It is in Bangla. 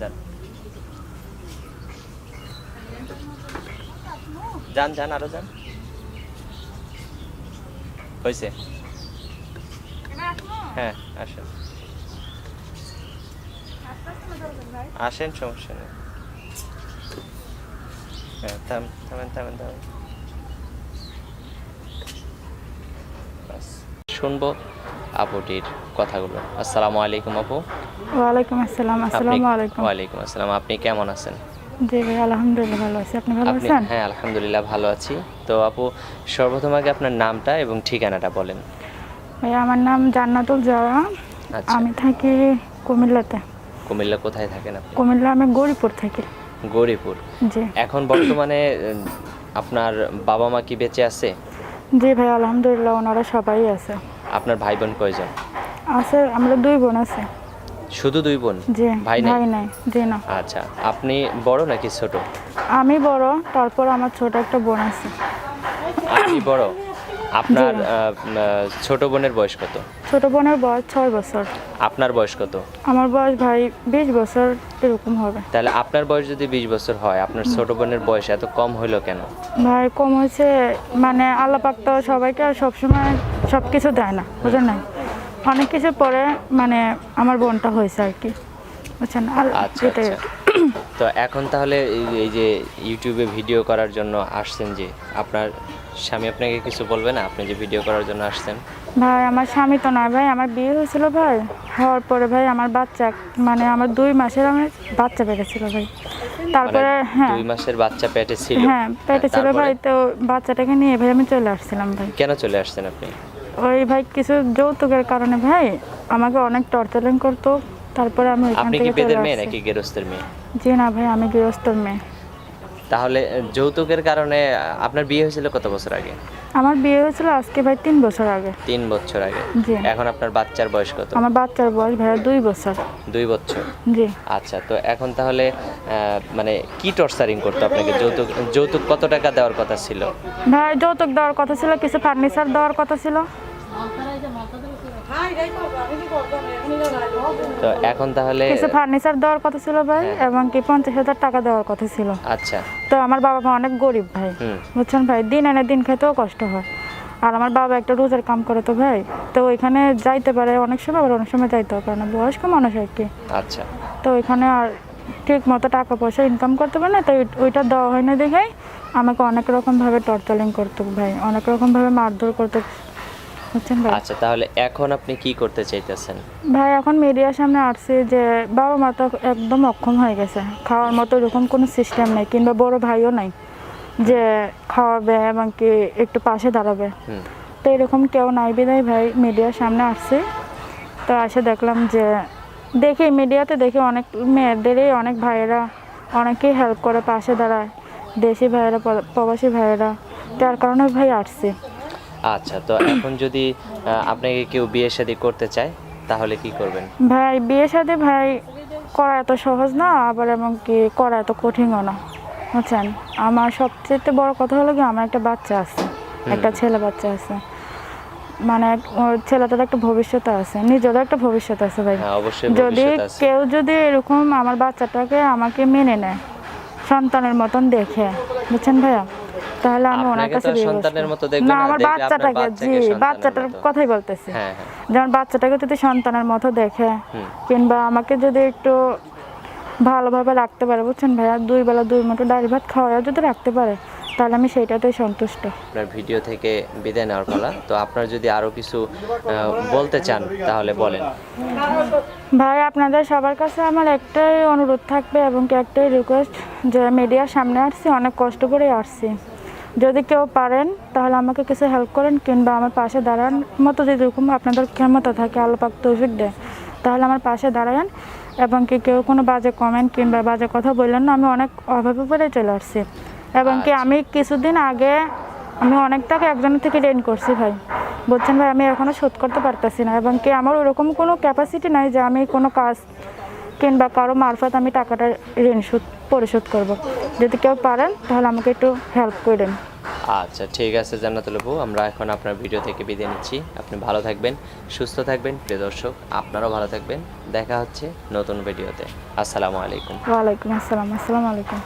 যান। যান যান, আরও যান। হয়েছে হ্যাঁ আসেন। আসেন, সমস্যা নেই। হ্যাঁ থাম, থামেন থামেন থামেন। শুনব। আপুটির কথাগুলো। আসসালামু আলাইকুম আপু। ওয়ালাইকুম আসসালাম আসসালামু আলাইকুম। ওয়ালাইকুম আসসালাম আপনি কেমন আছেন? জি ভাই আলহামদুলিল্লাহ ভালো আছি। আপনি ভালো আছেন? হ্যাঁ আলহামদুলিল্লাহ ভালো আছি। তো আপু সর্বপ্রথম আগে আপনার নামটা এবং ঠিকানাটা বলেন। ভাই আমার নাম জান্নাতুল জাওয়া। আচ্ছা। আমি থাকি কুমিল্লাতে। কুমিল্লা কোথায় থাকেন আপনি? কুমিল্লা আমি গৌরীপুর থাকি। গৌরীপুর। জি। এখন বর্তমানে আপনার বাবা মা কি বেঁচে আছে? জি ভাই আলহামদুলিল্লাহ ওনারা সবাই আছে। আপনার ভাই বোন কয়জন? আছে আমরা দুই বোন আছে। শুধু দুই বোন? জি ভাই নাই? ভাই নাই জি না। আচ্ছা আপনি বড় নাকি ছোট? আমি বড় তারপর আমার ছোট একটা বোন আছে। আপনি বড়? আপনার আহ, ছোট বোনের বয়স কত? ছোট বোনের বয়স ছয় বছর। আপনার বয়স কত? আমার বয়স ভাই বিশ বছর এরকম হবে। তাহলে আপনার বয়স যদি বিশ বছর হয় আপনার ছোট বোনের বয়স এত কম হইল কেন? ভাই কম হয়েছে মানে আল্লাহ পাক তো সবাইকে আর সবসময় সব কিছু দেয় না বুঝলেন না অনেক কিছু পরে মানে আমার বোনটা হয়েছে আর কি বুঝছেন? আর আচ্ছা এটাই আচ্ছা তো এখন তাহলে এই- এই যে ইউটিউবে ভিডিও করার জন্য আসছেন যে আপনার স্বামী আপনাকে কিছু বলবে না? আপনি যে ভিডিও করার জন্য আসছেন? ভাই আমার স্বামী তো নয় ভাই আমার বিয়ে হয়েছিল ভাই হওয়ার পরে ভাই আমার বাচ্চা মানে আমার দুই মাসের আমার বাচ্চা পেটেছিল ভাই। তারপরে মানে হ্যাঁ। দুই মাসের বাচ্চা পেটে ছিল। হ্যাঁ পেটে ছিল ভাই তো বাচ্চাটাকে নিয়ে ভাই আমি চলে আসছিলাম ভাই। কেন চলে আসছেন আপনি? ওই ভাই কিছু যৌতুকের কারণে ভাই আমাকে অনেক টর্চারিং করতো তারপরে আমি ওইখান আপনি কি বেদের মেয়ে নাকি গেরস্তের মেয়ে? জি না ভাই আমি গৃহস্থর মেয়ে। তাহলে যৌতুকের কারণে আপনার বিয়ে হয়েছিল কত বছর আগে? আমার বিয়ে হয়েছিল আজকে ভাই তিন বছর আগে। তিন বছর আগে। জি। এখন আপনার বাচ্চার বয়স কত? আমার বাচ্চার বয়স ভাইয়া দুই বছর। দুই বছর। জি। আচ্ছা তো এখন তাহলে আহ, মানে কি টর্চারিং করতো আপনাকে? যৌতুক যৌতুক কত টাকা দেওয়ার কথা ছিল? ভাই যৌতুক দেওয়ার কথা ছিল কিছু ফার্নিচার দেওয়ার কথা ছিল। তো এখন তাহলে কিছু ফার্নিচার দেওয়ার কথা ছিল ভাই হ্যাঁ। এবং কি পঞ্চাশ হাজার টাকা দেওয়ার কথা ছিল। আচ্ছা। তো আমার বাবা মা অনেক গরিব ভাই বুঝছেন ভাই? দিন এনে দিন খেতেও কষ্ট হয়। আর আমার বাবা একটা রোজের কাম করে তো ভাই তো ওইখানে যাইতে পারে অনেক সময় আবার অনেক সময় যাইতেও পারে না বয়স্ক মানুষ আর কি। আচ্ছা। তো ওইখানে আর ঠিক মতো টাকা পয়সা ইনকাম করতে পারে না তো ওইটা দেওয়া হয় না দেখেই আমাকে অনেক রকমভাবে টর্চারিং করতো ভাই অনেক রকমভাবে মারধর করতো। বুঝছেন ভাই। আচ্ছা তাহলে এখন আপনি কি করতে চাইতেছেন? ভাই এখন মিডিয়ার সামনে আসছে যে বাবা মা তো একদম অক্ষম হয়ে গেছে। খাওয়ার মতো এরকম কোনো সিস্টেম নেই কিংবা বড় ভাইও নাই যে খাওয়াবে এবং কি একটু পাশে দাঁড়াবে। তো এরকম কেউ নাই বিদায় ভাই মিডিয়ার সামনে আসছে। তো এসে দেখলাম যে দেখি মিডিয়াতে দেখি অনেক মেয়েদেরই অনেক ভাইয়েরা অনেকেই হেল্প করে পাশে দাঁড়ায়। দেশি ভাইয়েরা প্রবাসী ভাইয়েরা। তার কারণে ভাই আসছে। আচ্ছা তো এখন যদি আপনাকে কেউ বিয়ে শাদী করতে চায় তাহলে কি করবেন? ভাই বিয়ে সাথে ভাই করা এত সহজ না আবার এবং কি করা এত কঠিনও না বুঝছেন? আমার সবচেয়ে বড় কথা হলো কি আমার একটা বাচ্চা আছে একটা ছেলে বাচ্চা আছে। মানে ছেলেটার একটা ভবিষ্যৎ আছে নিজেরও একটা ভবিষ্যৎ আছে ভাই। হ্যাঁ অবশ্যই যদি ভবিষ্যৎ আছে। কেউ যদি এরকম আমার বাচ্চাটাকে আমাকে মেনে নেয় সন্তানের মতন দেখে বুঝছেন ভাইয়া? তাহলে আমি ওনার কাছে সন্তানের মতো দেখবে না আমার বাচ্চাটাকে জি বাচ্চাটার কথাই বলতেছি। হ্যাঁ হ্যাঁ। যেমন বাচ্চাটাকে যদি সন্তানের মতো দেখে কিংবা আমাকে যদি একটু ভালোভাবে রাখতে পারে বুঝছেন ভাইয়া? দুই বেলা দুই মুঠো ডাল ভাত খাওয়া যদি রাখতে পারে তাহলে আমি সেইটাতেই সন্তুষ্ট। আপনার ভিডিও থেকে বিদায় নেওয়ার পালা। তো আপনার যদি আরও কিছু বলতে চান তাহলে বলেন। ভাই আপনাদের সবার কাছে আমার একটাই অনুরোধ থাকবে এবং কি একটাই রিকোয়েস্ট যে মিডিয়ার সামনে আসছি অনেক কষ্ট করে আসছি। যদি কেউ পারেন তাহলে আমাকে কিছু হেল্প করেন কিংবা আমার পাশে দাঁড়ান। মতো যদি এরকম আপনাদের ক্ষমতা থাকে আলোপাক তৌফিক দেয় তাহলে আমার পাশে দাঁড়ান এবং কি কেউ কোনো বাজে কমেন্ট কিংবা বাজে কথা বললেন না আমি অনেক অভাবে পড়ে চলে আসছি। এবং কি আমি কিছুদিন আগে আমি অনেক টাকা একজনের থেকে ঋণ করছি ভাই। বলছেন ভাই? আমি এখনও শোধ করতে পারতেছি না। এবং কি আমার ওরকম কোনো ক্যাপাসিটি নাই যে আমি কোনো কাজ কিংবা কারও মারফত আমি টাকাটা ঋণ শোধ পরিশোধ করব। যদি কেউ পারেন তাহলে আমাকে একটু হেল্প করেন। আচ্ছা ঠিক আছে জান্নাতুল আপু আমরা এখন আপনার ভিডিও থেকে বিদায় নিচ্ছি। আপনি ভালো থাকবেন সুস্থ থাকবেন। প্রিয় দর্শক আপনারাও ভালো থাকবেন। দেখা হচ্ছে নতুন ভিডিওতে আসসালামু আলাইকুম। ওয়ালাইকুম আসসালাম। আসসালামু আলাইকুম।